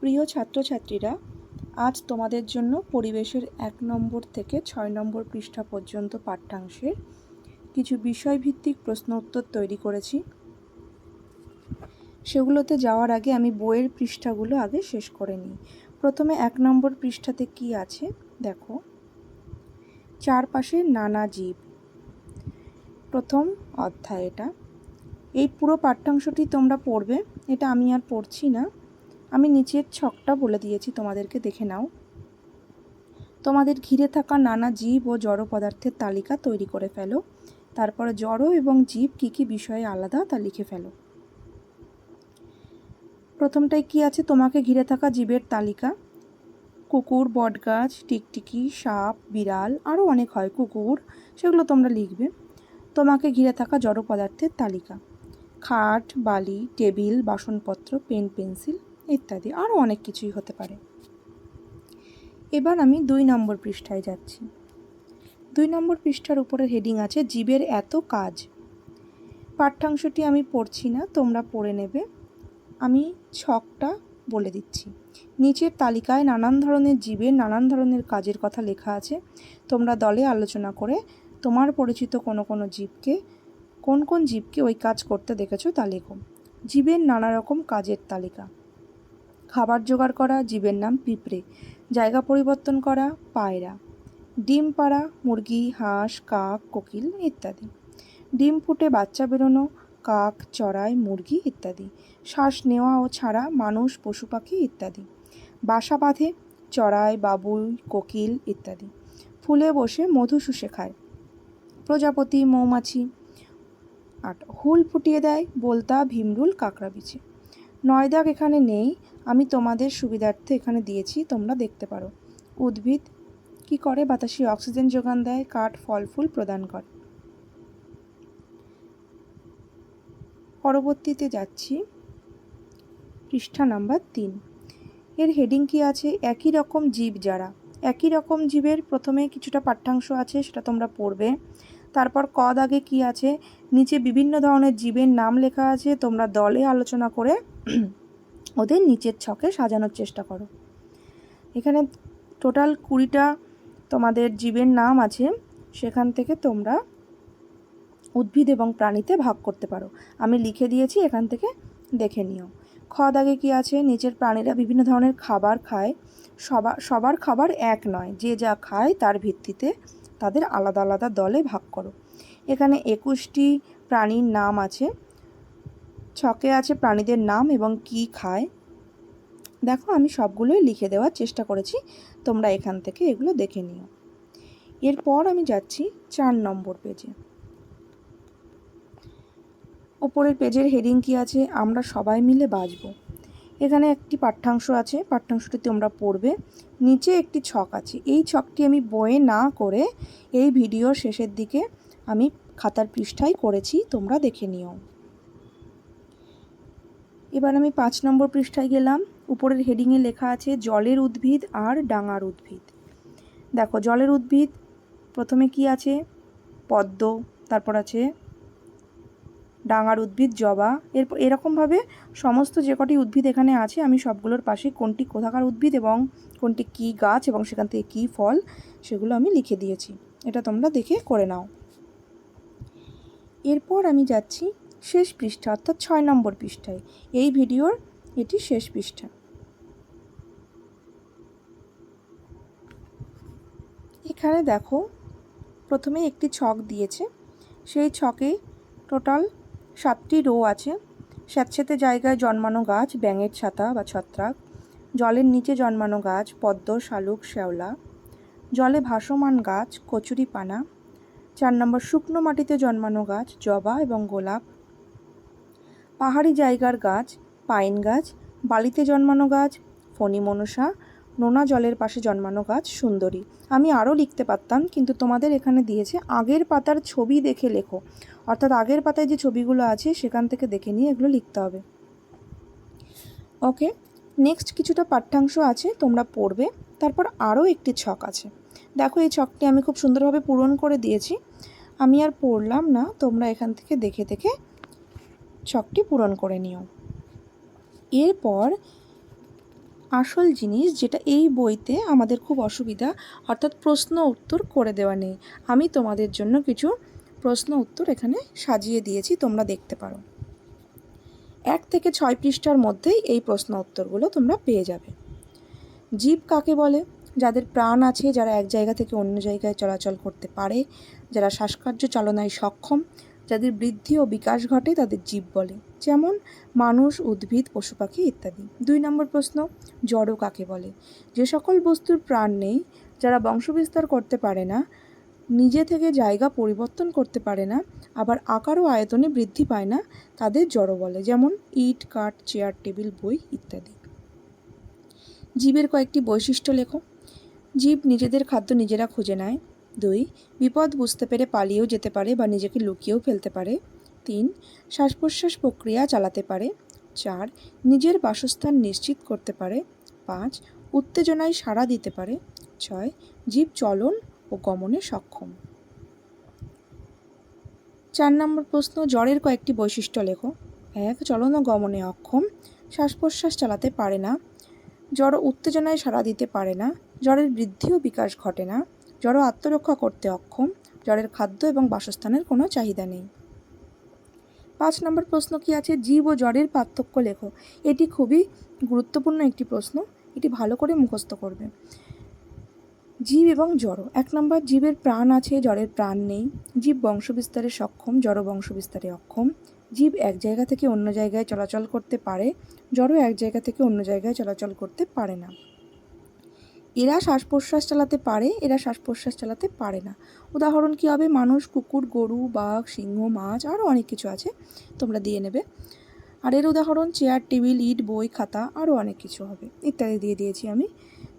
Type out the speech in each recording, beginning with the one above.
প্রিয় ছাত্রছাত্রীরা, আজ তোমাদের জন্য পরিবেশের এক নম্বর থেকে ছয় নম্বর পৃষ্ঠা পর্যন্ত পাঠ্যাংশের কিছু বিষয়ভিত্তিক প্রশ্ন উত্তর তৈরি করেছি। সেগুলোতে যাওয়ার আগে আমি বইয়ের পৃষ্ঠাগুলো আগে শেষ করে নিই। প্রথমে এক নম্বর পৃষ্ঠাতে কি আছে? দেখো। চারপাশে নানা জীব। প্রথম অধ্যায় এটা। এই পুরো পাঠ্যাংশটি তোমরা পড়বে। এটা আমি আর পড়ছি না। আমি নিচের ছকটা বলে দিয়েছি, তোমাদেরকে দেখে নাও। তোমাদের ঘিরে থাকা নানা জীব ও জড় পদার্থের তালিকা তৈরি করে ফেলো। তারপরে জড় এবং জীব কী কী বিষয়ে আলাদা তা লিখে ফেলো। প্রথমটায় কি আছে? তোমাকে ঘিরে থাকা জীবের তালিকা। কুকুর, বটগাছ, টিকটিকি, সাপ, বিড়াল, আরও অনেক হয়। কুকুর, সেগুলো তোমরা লিখবে। তোমাকে ঘিরে থাকা জড় পদার্থের তালিকা। খাট, বালি, টেবিল, বাসনপত্র, পেন, পেন্সিল ইত্যাদি, আরও অনেক কিছুই হতে পারে। এবার আমি দুই নম্বর পৃষ্ঠায় যাচ্ছি। দুই নম্বর পৃষ্ঠার উপরে হেডিং আছে, জীবের এত কাজ। পাঠ্যাংশটি আমি পড়ছি না, তোমরা পড়ে নেবে। আমি ছকটা বলে দিচ্ছি। নিচের তালিকায় নানান ধরনের জীবের নানান ধরনের কাজের কথা লেখা আছে। তোমরা দলে আলোচনা করে তোমার পরিচিত কোনো কোনো জীবকে, কোন কোন জীবকে ওই কাজ করতে দেখেছ তা লেখো। জীবের নানা রকম কাজের তালিকা। খাবার জোগাড় করা, জীবের নাম পিঁপড়ে। জায়গা পরিবর্তন করা, পায়রা। ডিম পাড়া, মুরগি, হাঁস, কাক, কোকিল ইত্যাদি। ডিম ফুটে বাচ্চা বেরোনো, কাক, চড়াই, মুরগি ইত্যাদি। শ্বাস নেওয়া ও ছাড়া মানুষ, পশু পাখি ইত্যাদি। বাসা বাঁধে, চড়াই, বাবুই, কোকিল ইত্যাদি। ফুলে বসে মধু শুষে খায়। প্রজাপতি, মৌমাছি। আট, হুল ফুটিয়ে দেয়, বলতা, ভীমরুল, কাঁকড়া বিছে নয় দাগ এখানে নেই আমি তোমাদের সুবিধার্থে এখানে দিয়েছি, তোমরা দেখতে পারো। উদ্ভিদ কি করে? বাতাসে অক্সিজেন যোগান দেয়, কাঠ, ফল, ফুল প্রদান করে। পরবর্তীতে যাচ্ছি পৃষ্ঠা নাম্বার তিন। এর হেডিং কি আছে? একই রকম জীব যারা। একই রকম জীবের প্রথমে কিছুটা পাঠ্যাংশ আছে, সেটা তোমরা পড়বে। তারপর ক দাগে কি আছে? নিচে বিভিন্ন ধরনের জীবের নাম লেখা আছে, তোমরা দলে আলোচনা করে ওদের নিচের ছকে সাজানোর চেষ্টা করো। এখানে টোটাল কুড়িটা তোমাদের জীবের নাম আছে, সেখান থেকে তোমরা উদ্ভিদ এবং প্রাণীতে ভাগ করতে পারো। আমি লিখে দিয়েছি, এখান থেকে দেখে নিও। খ দাগে কী আছে? নিচের প্রাণীরা বিভিন্ন ধরনের খাবার খায়। সবার সবার খাবার এক নয়। যে যা খায় তার ভিত্তিতে তাদের আলাদা আলাদা দলে ভাগ করো। এখানে একুশটি প্রাণীর নাম আছে। ছকে আছে প্রাণীদের নাম এবং কি খায়? দেখো, আমি সবগুলোই লিখে দেওয়ার চেষ্টা করেছি। তোমরা এখান থেকে এগুলো দেখে নিও। এরপর আমি যাচ্ছি চার নম্বর পেজে। ওপরের পেজের হেডিং কি আছে? আমরা সবাই মিলে বাঁচব এখানে একটি পাঠ্যাংশ আছে। পাঠ্যাংশটি তোমরা পড়বে। নিচে একটি ছক আছে। এই ছকটি আমি বয়ে না করে এই ভিডিওর শেষের দিকে আমি খাতার পৃষ্ঠায় করেছি। তোমরা দেখে নিও। এবার আমি পাঁচ নম্বর পৃষ্ঠায় গেলাম। উপরের হেডিংয়ে লেখা আছে, জলের উদ্ভিদ আর ডাঙার উদ্ভিদ। দেখো, জলের উদ্ভিদ, প্রথমে কি আছে? পদ্ম, তারপর আছে ডাঙার উদ্ভিদ, জবা। এরপর এরকমভাবে সমস্ত যে কটি উদ্ভিদ এখানে আছে, আমি সবগুলোর পাশে কোনটি কোথাকার উদ্ভিদ এবং কোনটি কী গাছ এবং সেখান থেকে কী ফল, সেগুলো আমি লিখে দিয়েছি। এটা তোমরা দেখে করে নাও। এরপর আমি যাচ্ছি শেষ পৃষ্ঠা, অর্থাৎ ছয় নম্বর পৃষ্ঠায়। এই ভিডিওর এটি শেষ পৃষ্ঠা। এখানে দেখো, প্রথমে একটি ছক দিয়েছে। সেই ছকে টোটাল সাতটি রো আছে। স্যাঁতস্যাঁতে জায়গায় জন্মানো গাছ, ব্যাঙের ছাতা বা ছত্রাক। জলের নিচে জন্মানো গাছ, পদ্ম, শালুক, শ্যাওলা। জলে ভাসমান গাছ কচুরি পানা চার নম্বর, শুকনো মাটিতে জন্মানো গাছ, জবা এবং গোলাপ। পাহাড়ি জায়গার গাছ, পাইন গাছ, বালিতে জন্মানো গাছ, ফণি মনসা, নোনা জলের পাশে জন্মানো গাছ সুন্দরী। আমি আরও লিখতে পারতাম, কিন্তু তোমাদের এখানে দিয়েছে আগের পাতার ছবি দেখে লেখো। অর্থাৎ আগের পাতায় যে ছবিগুলো আছে, সেখান থেকে দেখে নিয়ে এগুলো লিখতে হবে। ওকে, নেক্সট কিছুটা পাঠ্যাংশ আছে, তোমরা পড়বে। তারপর আরও একটি ছক আছে। দেখো, এই ছকটি আমি খুব সুন্দরভাবে পূরণ করে দিয়েছি। আমি আর পড়লাম না, তোমরা এখান থেকে দেখে দেখে ছকটি পূরণ করে নিও। এরপর আসল জিনিস যেটা এই বইতে আমাদের খুব অসুবিধা, অর্থাৎ প্রশ্ন উত্তর করে দেওয়া নেই। আমি তোমাদের জন্য কিছু প্রশ্ন উত্তর এখানে সাজিয়ে দিয়েছি, তোমরা দেখতে পারো। এক থেকে ছয় পৃষ্ঠার মধ্যেই এই প্রশ্ন উত্তরগুলো তোমরা পেয়ে যাবে। জীব কাকে বলে? যাদের প্রাণ আছে, যারা এক জায়গা থেকে অন্য জায়গায় চলাচল করতে পারে, যারা শ্বাসকার্য চালনায় সক্ষম যাদের বৃদ্ধি ও বিকাশ ঘটে তাদের জীব বলে। যেমন, মানুষ, উদ্ভিদ পশু পাখি ইত্যাদি। দুই নম্বর প্রশ্ন, জড় কাকে বলে? যে সকল বস্তুর প্রাণ নেই, যারা বংশবিস্তার করতে পারে না, নিজে থেকে জায়গা পরিবর্তন করতে পারে না, আবার আকার ও আয়তনে বৃদ্ধি পায় না, তাদের জড় বলে। যেমন, ইট, কাঠ, চেয়ার, টেবিল, বই ইত্যাদি। জীবের কয়েকটি বৈশিষ্ট্য লেখো। জীব নিজেদের খাদ্য নিজেরা খুঁজে নেয়। দুই, বিপদ বুঝতে পেরে পালিয়েও যেতে পারে বা নিজেকে লুকিয়েও ফেলতে পারে। তিন শ্বাস প্রশ্বাস প্রক্রিয়া চালাতে পারে। চার, নিজের বাসস্থান নিশ্চিত করতে পারে। পাঁচ, উত্তেজনায় সাড়া দিতে পারে। ছয়, জীব চলন ও গমনে সক্ষম। চার নম্বর প্রশ্ন, জ্বরের কয়েকটি বৈশিষ্ট্য লেখো। এক, চলন ও গমনে অক্ষম। শ্বাস প্রশ্বাস চালাতে পারে না। জ্বর উত্তেজনায় সাড়া দিতে পারে না। জ্বরের বৃদ্ধি ও বিকাশ ঘটে না। জ্বর আত্মরক্ষা করতে অক্ষম, জ্বরের খাদ্য এবং বাসস্থানের কোনো চাহিদা নেই। পাঁচ নম্বর প্রশ্ন কি আছে? জীব ও জ্বরের পার্থক্য লেখো। এটি খুবই গুরুত্বপূর্ণ একটি প্রশ্ন। এটি ভালো করে মুখস্থ করবে। জীব এবং জড় এক নম্বর, জীবের প্রাণ আছে, জ্বরের প্রাণ নেই। জীব বংশবিস্তারে সক্ষম জড় বংশবিস্তারে অক্ষম। জীব এক জায়গা থেকে অন্য জায়গায় চলাচল করতে পারে জড় এক জায়গা থেকে অন্য জায়গায় চলাচল করতে পারে না। এরা শ্বাস প্রশ্বাস চালাতে পারে, এরা শ্বাস প্রশ্বাস চালাতে পারে না। উদাহরণ কী হবে? মানুষ, কুকুর, গরু, বাঘ, সিংহ, মাছ আরও অনেক কিছু আছে, তোমরা দিয়ে নেবে। আর এর উদাহরণ, চেয়ার, টেবিল, ইট, বই, খাতা আরও অনেক কিছু হবে, ইত্যাদি দিয়ে দিয়েছি আমি।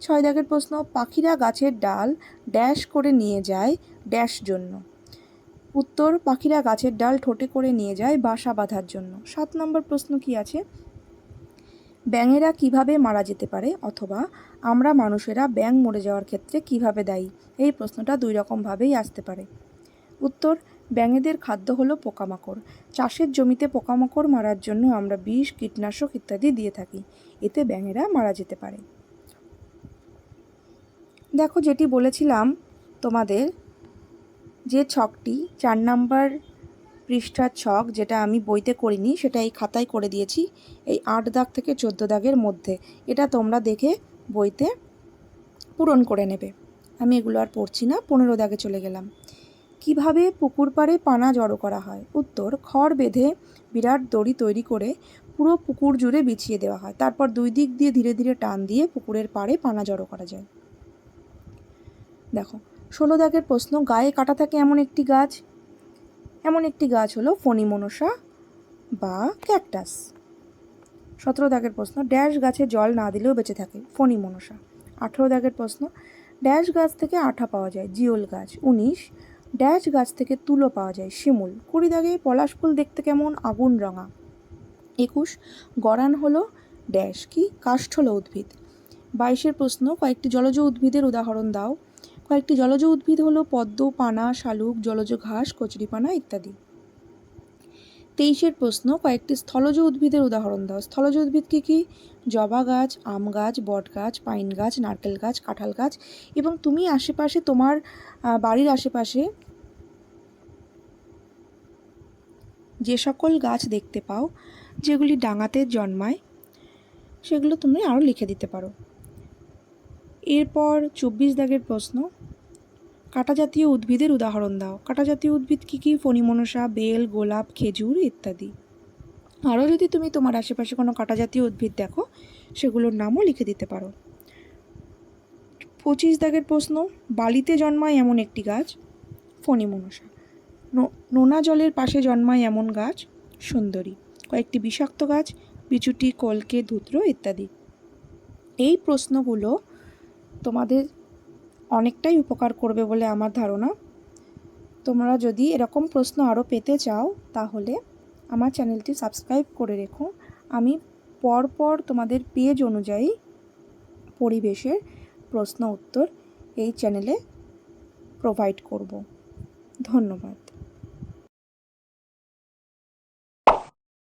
ছয় দাগের প্রশ্ন, পাখিরা গাছের ডাল ড্যাশ করে নিয়ে যায় ড্যাশ জন্য। উত্তর, পাখিরা গাছের ডাল ঠোঁটে করে নিয়ে যায় বাসা বাঁধার জন্য। সাত নম্বর প্রশ্ন কি আছে? ব্যাঙেরা কীভাবে মারা যেতে পারে অথবা আমরা মানুষেরা ব্যাঙ মরে যাওয়ার ক্ষেত্রে কীভাবে দায়ী? এই প্রশ্নটা দুই রকমভাবেই আসতে পারে। উত্তর, ব্যাঙেদের খাদ্য হলো পোকামাকড়। চাষের জমিতে পোকামাকড় মারার জন্য আমরা বিষ, কীটনাশক ইত্যাদি দিয়ে থাকি। এতে ব্যাঙেরা মারা যেতে পারে। দেখো যেটি বলেছিলাম তোমাদের যে ছকটি, চার নাম্বার পৃষ্ঠার ছক যেটা আমি বইতে করিনি, সেটা এই খাতায় করে দিয়েছি, এই আট দাগ থেকে চোদ্দ দাগের মধ্যে। এটা তোমরা দেখে বইতে পূরণ করে নেবে। আমি এগুলো আর পড়ছি না, পনেরো দাগে চলে গেলাম। কীভাবে পুকুর পাড়ে পানা জড়ো করা হয়? উত্তর, খড় বেঁধে বিরাট দড়ি তৈরি করে পুরো পুকুর জুড়ে বিছিয়ে দেওয়া হয়। তারপর দুই দিক দিয়ে ধীরে ধীরে টান দিয়ে পুকুরের পাড়ে পানা জড়ো করা যায়। দেখো, ষোলো দাগের প্রশ্ন, গায়ে কাটা থাকে এমন একটি গাছ? এমন একটি গাছ হলো ফণিমনসা বা ক্যাকটাস। সতেরো দাগের প্রশ্ন, ড্যাশ গাছে জল না দিলেও বেঁচে থাকে ফণিমনসা। আঠেরো দাগের প্রশ্ন, ড্যাশ গাছ থেকে আঠা পাওয়া যায় জিওল গাছ। উনিশ, ড্যাশ গাছ থেকে তুলো পাওয়া যায় শিমুল। কুড়ি দাগে পলাশ ফুল দেখতে কেমন আগুন রঙা। একুশ, গরান হলো ড্যাশ, কি কাষ্ঠল উদ্ভিদ? বাইশের প্রশ্ন, কয়েকটি জলজ উদ্ভিদের উদাহরণ দাও। কয়েকটি জলজ উদ্ভিদ হলো পদ্ম, পানা, শালুক, জলজ ঘাস কচুরিপানা ইত্যাদি। তেইশের প্রশ্ন, কয়েকটি স্থলজ উদ্ভিদের উদাহরণ দাও। স্থলজ উদ্ভিদ কী কী? জবা গাছ, আম গাছ, বট গাছ, পাইন গাছ, নারকেল গাছ, কাঁঠাল গাছ এবং তুমি আশেপাশে, তোমার বাড়ির আশেপাশে যে সকল গাছ দেখতে পাও, যেগুলি ডাঙাতে জন্মায়, সেগুলো তুমি আরও লিখে দিতে পারো। এরপর চব্বিশ দাগের প্রশ্ন, কাটা জাতীয় উদ্ভিদের উদাহরণ দাও। কাটা জাতীয় উদ্ভিদ কী কী? ফণিমনসা বেল, গোলাপ, খেজুর ইত্যাদি। আরও যদি তুমি তোমার আশেপাশে কোনো কাটা জাতীয় উদ্ভিদ দেখো, সেগুলোর নামও লিখে দিতে পারো। পঁচিশ দাগের প্রশ্ন, বালিতে জন্মায় এমন একটি গাছ ফণিমনসা নোনা জলের পাশে জন্মায় এমন গাছ, সুন্দরী। কয়েকটি বিষাক্ত গাছ, বিচুটি, কলকে, ধুত্র ইত্যাদি। এই প্রশ্নগুলো তোমাদের অনেকটাই উপকার করবে বলে আমার ধারণা। তোমরা যদি এরকম প্রশ্ন আরও পেতে চাও, তাহলে আমার চ্যানেলটি সাবস্ক্রাইব করে রেখো। আমি পরপর তোমাদের পেজ অনুযায়ী পরিবেশের প্রশ্ন উত্তর এই চ্যানেলে প্রোভাইড করব। ধন্যবাদ।